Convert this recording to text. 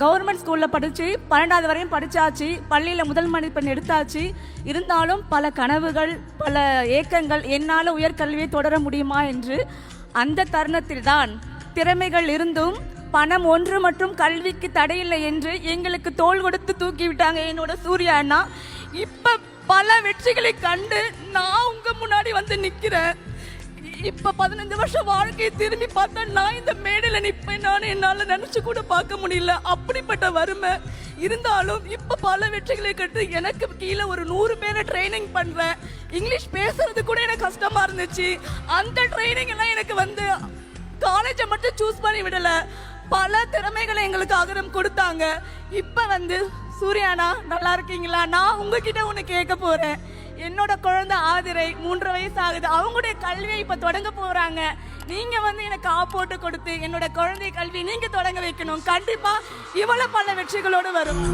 Government ஸ்கூலில் படித்து பன்னெண்டாவது வரையும் படித்தாச்சு பள்ளியில் முதல் மதிப்பெண் எடுத்தாச்சு. இருந்தாலும் பல கனவுகள் பல ஏக்கங்கள் என்னால் உயர்கல்வியை தொடர முடியுமா என்று அந்த தருணத்தில் தான் திறமைகள் இருந்தும் பணம் ஒன்று மற்றும் கல்விக்கு தடையில்லை என்று எங்களுக்கு தோள் கொடுத்து தூக்கி விட்டாங்க என்னோட சூர்யா அண்ணா. இப்போ பல வெற்றிகளை கண்டு நான் உங்கள் முன்னாடி வந்து நிற்கிறேன் இப்ப பதினஞ்சு வருஷம் வாழ்க்கையை திரும்பி பார்த்தா நான் இந்த மேடையில நிப்பேன். நான் என்னால நினைச்சு கூட பார்க்க முடியல. அப்படிப்பட்ட வறுமை. இருந்தாலும் இப்ப பல வெற்றிகளை கட்டு எனக்கு கீழே ஒரு நூறு பேரை ட்ரைனிங் பண்றேன். இங்கிலீஷ் பேசுறது கூட எனக்கு கஷ்டமா இருந்துச்சு. அந்த ட்ரைனிங் எல்லாம் எனக்கு வந்து காலேஜை மட்டும் சூஸ் பண்ணி விடல. பல திறமைகளை எங்களுக்கு அகரம் கொடுத்தாங்க. இப்ப வந்து சூர்யானா நல்லா இருக்கீங்களா? நான் உங்ககிட்ட ஒன்று கேட்க போறேன். என்னோட குழந்தை ஆதிரை மூன்று வயசு ஆகுது அவங்களுடைய கல்வியை இப்ப தொடங்க போறாங்க. நீங்க வந்து எனக்கு ஆப்போட்டு கொடுத்து என்னோட குழந்தை கல்வி நீங்க தொடங்க வைக்கணும். கண்டிப்பா இவ்வளவு பல வெற்றிகளோடு வரும்.